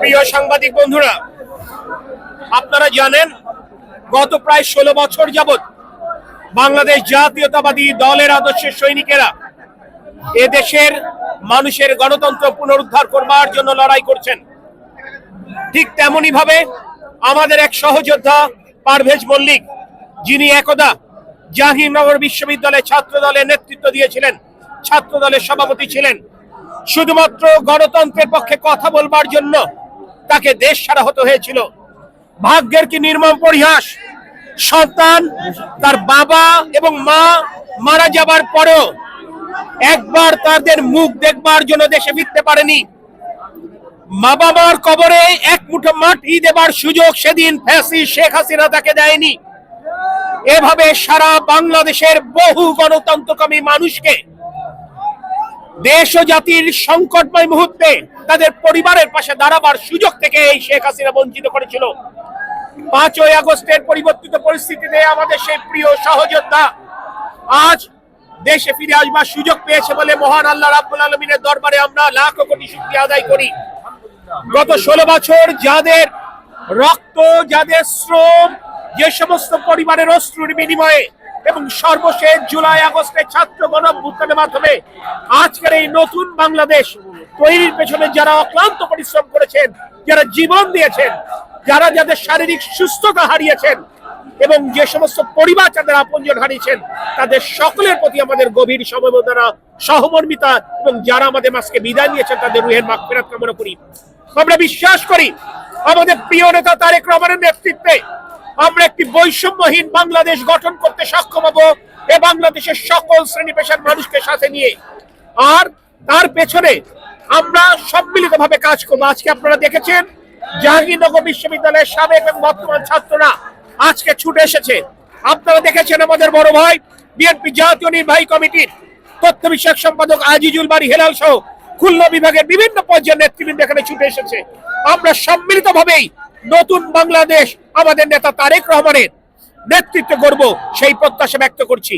প্রিয় সাংবাদিক বন্ধুরা, আপনারা জানেন গত প্রায় ষোলো বছর যাবৎ বাংলাদেশ জাতীয়তাবাদী দলের আদর্শের সৈনিকেরা এদেশের মানুষের গণতন্ত্র পুনরুদ্ধার করবার জন্য লড়াই করছেন। ঠিক তেমনি ভাবে আমাদের এক সহযোদ্ধা পারভেজ মল্লিক, যিনি একদা জাহাঙ্গীরনগর বিশ্ববিদ্যালয়ে ছাত্র দলের নেতৃত্ব দিয়েছিলেন ছাত্র দলের সভাপতি ছিলেন। শুধুমাত্র গণতন্ত্রের পক্ষে কথা বলবার জন্য তাকে দেশ ছাড়া হতে হয়েছিল। ভাগ্যের কি নির্মম পরিহাস? সন্তান তার বাবা এবং মা মারা যাবার পরেও একবার তাদের মুখ দেখবার জন্য দেশে ফিরতে পারেনি। মা বাবার কবরে এক মুঠো মাটি দেবার সুযোগ সেদিন ফ্যাসি শেখ হাসিনা তাকে দেয়নি। এভাবে সারা বাংলাদেশের বহু গণতন্ত্রকামী মানুষকে দেশ ও জাতির সংকটময় মুহূর্তে তাদের পরিবারের পাশে দাঁড়াবার সুযোগ থেকে এই শেখ হাসিনা বঞ্চিত করেছিল। পাঁচই আগস্টের পরিবর্তিত পরিস্থিতিতে আমাদের সেই প্রিয় সহযোদ্ধা আজ দেশে ফিরে আসবার সুযোগ পেয়েছে বলে মহান আল্লাহ রাব্বুল আলমিনের দরবারে আমরা লাখ কোটি শুক্রিয়া আদায় করি। গত ষোলো বছর যাদের রক্ত, যাদের শ্রম, যে সমস্ত পরিবারের অশ্রুর বিনিময়ে এবং সর্বশেষ জুলাই আগস্টে ছাত্র গণভ্যুত্থানের মাধ্যমে আজকের এই নতুন বাংলাদেশ তৈরির পেছনে যারা অক্লান্ত পরিশ্রম করেছেন, যারা জীবন দিয়েছেন, যারা যাদের শারীরিক সুস্থতা হারিয়েছেন এবং যে সমস্ত পরিবার যাদের আপনজন হারিয়েছেন, তাদের সকলের প্রতি আমাদের গভীর সমবেদনা, সহমর্মিতা এবং যারা আমাদের মাসকে বিদায় নিয়েছেন, তাদের রুহের মাগ ফেরত কামনা করি। আমরা বিশ্বাস করি, আমাদের প্রিয় নেতা তারেক রহমানের নেতৃত্বে আমরা একটি বৈষম্যহীন বাংলাদেশ গঠন করতে সক্ষম হব এ বাংলাদেশের সকল শ্রেণি পেশার মানুষকে সাথে নিয়ে। আর তার পেছনে আমরা সম্মিলিতভাবে কাজ করব। আজকে আপনারা দেখেছেন, জাহাঙ্গীরনগর বিশ্ববিদ্যালয়ের সাবেক এবং বর্তমান ছাত্ররা আজকে ছুটে এসেছে। আপনারা দেখেছেন আমাদের বড় ভাই, বিএনপি জাতীয় নির্বাহী কমিটির তথ্য বিষয়ক সম্পাদক আজিজুল বাড়ি হেলাল সহ খুলনা বিভাগের বিভিন্ন পর্যায়ের নেতৃবৃন্দ এখানে ছুটে এসেছে। আমরা সম্মিলিত ভাবেই নতুন বাংলাদেশ আমাদের নেতা তারেক রহমানের নেতৃত্ব করব সেই প্রত্যাশা ব্যক্ত করছি।